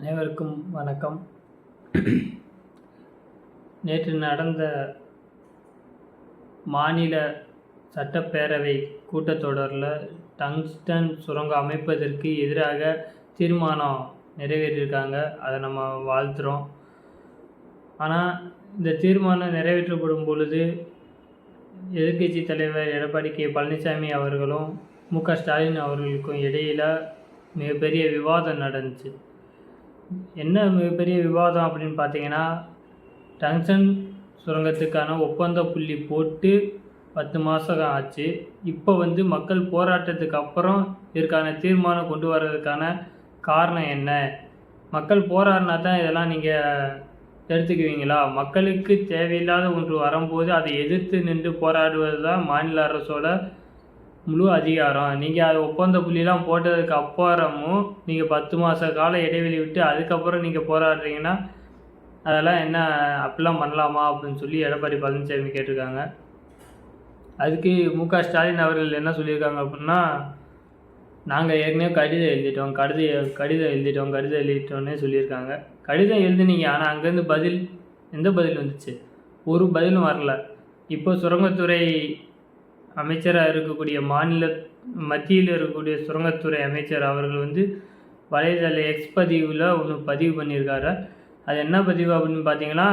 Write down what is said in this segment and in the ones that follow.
அனைவருக்கும் வணக்கம். நேற்று நடந்த மாநில சட்டப்பேரவை கூட்டத்தொடரில் டங்ஸ்டன் சுரங்கம் அமைப்பதற்கு எதிராக தீர்மானம் நிறைவேற்றியிருக்காங்க அதை நம்ம வாழ்த்துறோம். ஆனால் இந்த தீர்மானம் நிறைவேற்றப்படும் பொழுது எதிர்க்கட்சி தலைவர் எடப்பாடி கே. பழனிசாமி அவர்களும் மு க. ஸ்டாலின் அவர்களுக்கும் இடையில் மிகப்பெரிய விவாதம் நடந்துச்சு. என்ன மிகப்பெரிய விவாதம் அப்படின்னு பார்த்தீங்கன்னா டங்ஷன் சுரங்கத்துக்கான ஒப்பந்த புள்ளி போட்டு பத்து மாதம் ஆச்சு. இப்போ வந்து மக்கள் போராட்டத்துக்கு அப்புறம் இதற்கான தீர்மானம் கொண்டு வர்றதுக்கான காரணம் என்ன? மக்கள் போராடினா தான் இதெல்லாம் நீங்கள் எடுத்துக்குவீங்களா? மக்களுக்கு தேவையில்லாத ஒன்று வரும்போது அதை எதிர்த்து நின்று போராடுவது தான் மாநில அரசோட முழு அதிகாரம். நீங்கள் அது ஒப்பந்த புள்ளிலாம் போட்டதுக்கு அப்புறமும் நீங்கள் பத்து மாத கால இடைவெளி விட்டு அதுக்கப்புறம் நீங்கள் போராடுறீங்கன்னா அதெல்லாம் என்ன அப்படிலாம் பண்ணலாமா அப்படின்னு சொல்லி எடப்பாடி பழனிசாமி கேட்டிருக்காங்க. அதுக்கு மு க ஸ்டாலின் அவர்கள் என்ன சொல்லியிருக்காங்க அப்படின்னா நாங்கள் ஏற்கனவே கடிதம் எழுதிட்டோம் கடிதம் கடிதம் எழுதிட்டோம் கடிதம் எழுதிட்டோன்னே சொல்லியிருக்காங்க. கடிதம் எழுதுனீங்க ஆனால் அங்கேருந்து பதில் எந்த பதில் வந்துச்சு? ஒரு பதிலும் வரல. இப்போ சுரங்கத்துறை அமைச்சராக இருக்கக்கூடிய மாநில மத்தியில் இருக்கக்கூடிய சுரங்கத்துறை அமைச்சர் அவர்கள் வந்து வலைதள எக்ஸ் பதிவில் ஒன்று பதிவு பண்ணியிருக்காரு. அது என்ன பதிவு அப்படின்னு பார்த்தீங்கன்னா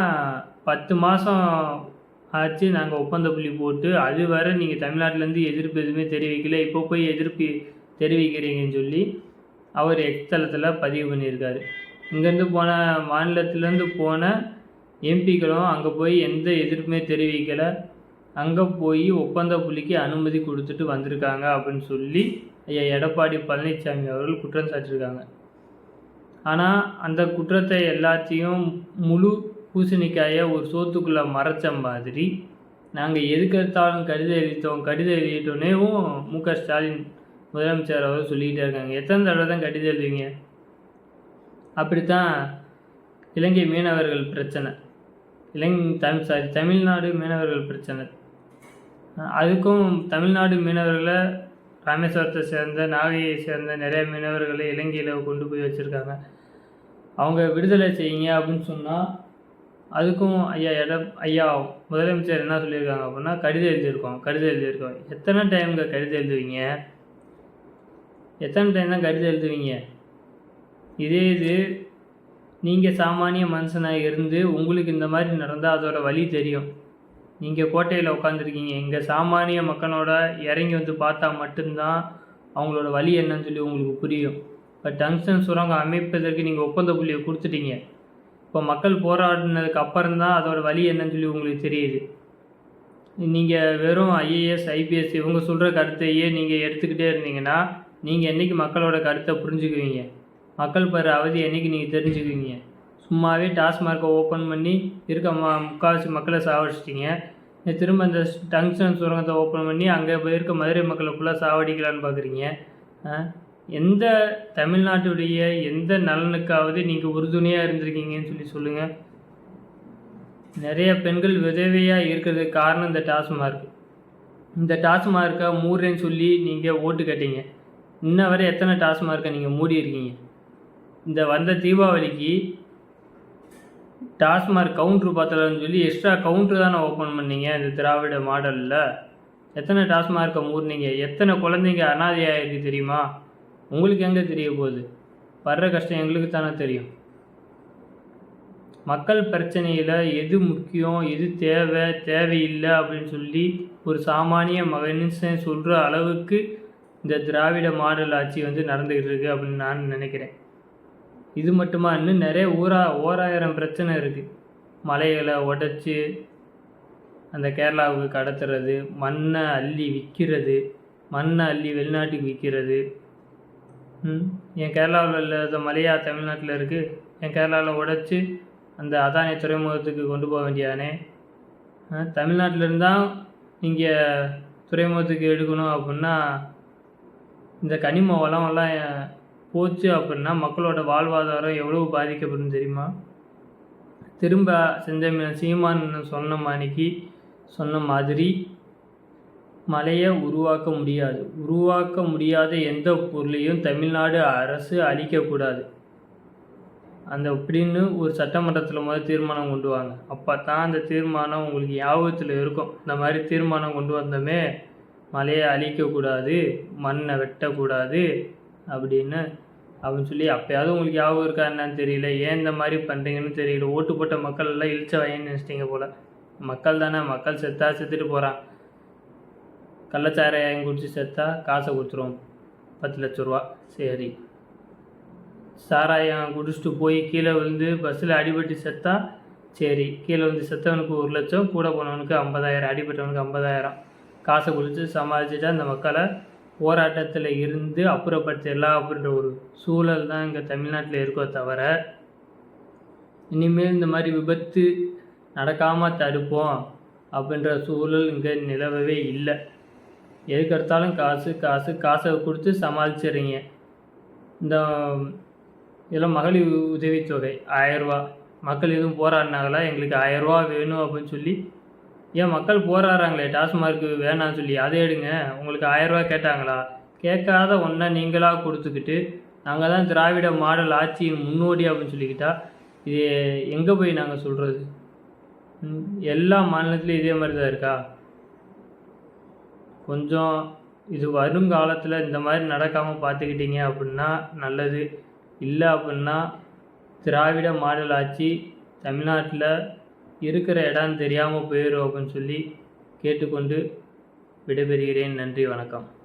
பத்து மாதம் ஆச்சு நாங்கள் ஒப்பந்த புள்ளி போட்டு அது வரை நீங்கள் தமிழ்நாட்டிலேருந்து எதிர்ப்பு எதுவுமே தெரிவிக்கல இப்போ போய் எதிர்ப்பு தெரிவிக்கிறீங்கன்னு சொல்லி அவர் எக்ஸ் தளத்தில் பதிவு பண்ணியிருக்காரு. இங்கேருந்து போன மாநிலத்திலேருந்து போன எம்பிக்களும் அங்கே போய் எந்த எதிர்ப்புமே தெரிவிக்கலை. அங்கே போய் ஒப்பந்த புள்ளிக்கு அனுமதி கொடுத்துட்டு வந்திருக்காங்க அப்படின்னு சொல்லி ஐயா எடப்பாடி பழனிசாமி அவர்கள் குற்றம் சாட்டியிருக்காங்க. ஆனால் அந்த குற்றத்தை எல்லாத்தையும் முழு பூசணிக்காயை ஒரு சோத்துக்குள்ளே மறைச்ச மாதிரி நாங்கள் எதுக்கெடுத்தாலும் கடிதம் எழுதிட்டோம் கடிதம் எழுதிட்டோன்னேவும் மு க ஸ்டாலின் முதலமைச்சர் அவர் சொல்லிக்கிட்டே இருக்காங்க. எத்தனை தடவை தான் கடிதம் எழுதுவீங்க அப்படித்தான் இலங்கை மீனவர்கள் பிரச்சனை. இலங்கை தமிழ் சாரி தமிழ்நாடு மீனவர்கள் பிரச்சனை. அதுக்கும் தமிழ்நாடு மீனவர்களை ராமேஸ்வரத்தை சேர்ந்த நாகையை சேர்ந்த நிறைய மீனவர்களை இலங்கையில் கொண்டு போய் வச்சுருக்காங்க. அவங்க விடுதலை செய்யுங்க அப்படின்னு சொன்னால் அதுக்கும் ஐயா எட ஐயா முதலமைச்சர் என்ன சொல்லியிருக்காங்க அப்படின்னா கடிதம் எழுதியிருக்கோம் கடிதம் எழுதியிருக்கோம். எத்தனை டைமுங்க கடிதம் எழுதுவீங்க? எத்தனை டைம் தான் கடிதம் எழுதுவீங்க? இதே இது நீங்கள் சாமானிய மனுஷனாக இருந்து உங்களுக்கு இந்த மாதிரி நடந்தால் அதோட வழி தெரியும். நீங்கள் கோட்டையில் உட்காந்துருக்கீங்க இங்கே சாமானிய மக்களோட இறங்கி வந்து பார்த்தா மட்டும்தான் அவங்களோட வழி என்னன்னு சொல்லி உங்களுக்கு புரியும். இப்போ டங்ஸ்டன் சுரங்கம் அமைப்பதற்கு நீங்கள் ஒப்பந்த புள்ளியை கொடுத்துட்டீங்க. இப்போ மக்கள் போராடினதுக்கு அப்புறம் தான் அதோட வழி என்னன்னு சொல்லி உங்களுக்கு தெரியுது. நீங்கள் வெறும் ஐஏஎஸ் ஐபிஎஸ் இவங்க சொல்கிற கருத்தையே நீங்கள் எடுத்துக்கிட்டே இருந்தீங்கன்னா நீங்கள் என்றைக்கு மக்களோட கருத்தை புரிஞ்சுக்குவீங்க? மக்கள் பெற அவதி என்றைக்கு நீங்கள் தெரிஞ்சுக்குவீங்க? சும்மாவே டாஸ்மார்க்கை ஓப்பன் பண்ணி இருக்க ம முக்கால்வாசி மக்களை சாவடிச்சிட்டிங்க. திரும்ப இந்த டங்ஸ்டன் சுரங்கத்தை ஓப்பன் பண்ணி அங்கே போயிருக்க மதுரை மக்களை ஃபுல்லாக சாவடிக்கலான்னு பார்க்குறீங்க எந்த தமிழ்நாட்டுடைய எந்த நலனுக்காவது நீங்கள் உறுதுணையாக இருந்திருக்கீங்கன்னு சொல்லி சொல்லுங்கள் நிறைய பெண்கள் விதவையாக இருக்கிறதுக்கு காரணம் இந்த டாஸ்மார்க். இந்த டாஸ்மார்க்கை மூடுறேன்னு சொல்லி நீங்கள் ஓட்டு கட்டிங்க. இன்ன வரை எத்தனை டாஸ்மார்க்கை நீங்கள் மூடி இருக்கீங்க இந்த வந்த தீபாவளிக்கு டாஸ்மார்க் கவுண்ட்ரு பார்த்தலன்னு சொல்லி எக்ஸ்ட்ரா கவுண்ட்ரு தானே ஓப்பன் பண்ணீங்க இந்த திராவிட மாடலில்? எத்தனை டாஸ்மார்க்கை மூடினீங்க? எத்தனை குழந்தைங்க அனாதையாக இருக்குது தெரியுமா? உங்களுக்கு எங்கே தெரிய போகுது? வர்ற கஷ்டம் எங்களுக்கு தானே தெரியும். மக்கள் பிரச்சனையில் எது முக்கியம் எது தேவை தேவையில்லை அப்படின்னு சொல்லி ஒரு சாமானிய மனுஷன் சொல்கிற அளவுக்கு இந்த திராவிட மாடல் ஆட்சி வந்து நடந்துக்கிட்டு இருக்கு அப்படின்னு நான் நினைக்கிறேன். இது மட்டுமா இன்னும் நிறைய ஊரா ஓராயிரம் பிரச்சனை இருக்குது மலைகளை உடச்சி அந்த கேரளாவுக்கு கடத்துறது மண்ணை அள்ளி விற்கிறது மண்ணை அள்ளி வெளிநாட்டுக்கு விற்கிறது. என் கேரளாவில் இல்லாத மலையா தமிழ்நாட்டில் இருக்குது என் கேரளாவில் உடச்சி அந்த அதானி துறைமுகத்துக்கு கொண்டு போக வேண்டியதானே? தமிழ்நாட்டில் இருந்தால் இங்கே துறைமுகத்துக்கு எடுக்கணும் அப்படின்னா இந்த கனிம வளமெல்லாம் போச்சு அப்படின்னா மக்களோட வாழ்வாதாரம் எவ்வளவு பாதிக்கப்படும் தெரியுமா? திரும்ப செஞ்ச சீமான் சொன்ன மாணிக்கு சொன்ன மாதிரி மலையை உருவாக்க முடியாது. உருவாக்க முடியாத எந்த பொருளையும் தமிழ்நாடு அரசு அழிக்கக்கூடாது. அந்த அப்படின்னு ஒரு சட்டமன்றத்தில் முதல் தீர்மானம் கொண்டு வாங்க. அப்போ தான் அந்த தீர்மானம் உங்களுக்கு ஞாபகத்தில் இருக்கும். இந்த மாதிரி தீர்மானம் கொண்டு வந்தோமே மலையை அழிக்கக்கூடாது மண்ணை வெட்டக்கூடாது அப்படின்னு அப்படின்னு சொல்லி அப்போயாவது உங்களுக்கு ஞாபகம் இருக்கா என்னன்னு தெரியல. ஏன் இந்த மாதிரி பண்ணுறீங்கன்னு தெரியல. ஓட்டு போட்ட மக்கள் எல்லாம் இழிச்ச வயன்னு நினச்சிட்டிங்க போல். மக்கள் தானே. மக்கள் செத்தா செத்துட்டு போகிறான் கள்ளச்சாராயம் குடிச்சு செத்தா காசை கொடுத்துருவோம் பத்து லட்ச ரூபா. சரி. சாராயம் குடிச்சிட்டு போய் கீழே விழுந்து பஸ்ஸில் அடிபட்டு செத்தா சரி. கீழே வந்து செத்தவனுக்கு ஒரு லட்சம் கூட போனவனுக்கு ஐம்பதாயிரம் அடிபட்டவனுக்கு ஐம்பதாயிரம். காசை குடித்து சமாளிச்சுட்டா அந்த மக்களை போராட்டத்தில் இருந்து அப்புறப்படுத்திடலாம் அப்படின்ற ஒரு சூழல் தான் இங்கே தமிழ்நாட்டில் இருக்கோ தவிர இனிமேல் இந்த மாதிரி விபத்து நடக்காமல் தடுப்போம் அப்படின்ற சூழல் இங்கே நிலவவே இல்லை. எதுக்கெடுத்தாலும் காசு காசு காசை கொடுத்து சமாளிச்சிடுறீங்க. இந்த இதெல்லாம் மகளிர் உதவித்தொகை ஆயரூவா மக்கள் எதுவும் போராடினாங்களா? எங்களுக்கு ஆயரூவா வேணும் அப்படின்னு சொல்லி ஏன் மக்கள் போராடுறாங்களே டாஸ்மார்க்கு வேணாம்னு சொல்லி அதை எடுங்க. உங்களுக்கு ஆயரூவா கேட்டாங்களா? கேட்காத ஒன்றை நீங்களாக கொடுத்துக்கிட்டு நாங்கள் தான் திராவிட மாடல் ஆட்சியின் முன்னோடி அப்படின்னு சொல்லிக்கிட்டா இது எங்கே போய் நாங்கள் சொல்கிறது எல்லா மாநிலத்துலேயும் இதே மாதிரி தான் இருக்கா? கொஞ்சம் இது வருங்காலத்தில் இந்த மாதிரி நடக்காமல் பார்த்துக்கிட்டீங்க அப்படின்னா நல்லது. இல்லை அப்படின்னா திராவிட மாடல் ஆட்சி தமிழ்நாட்டில் இருக்கிற இடம் தெரியாமல் போயிடும் அப்படின்னு சொல்லி கேட்டுக்கொண்டு விடைபெறுகிறேன். நன்றி வணக்கம்.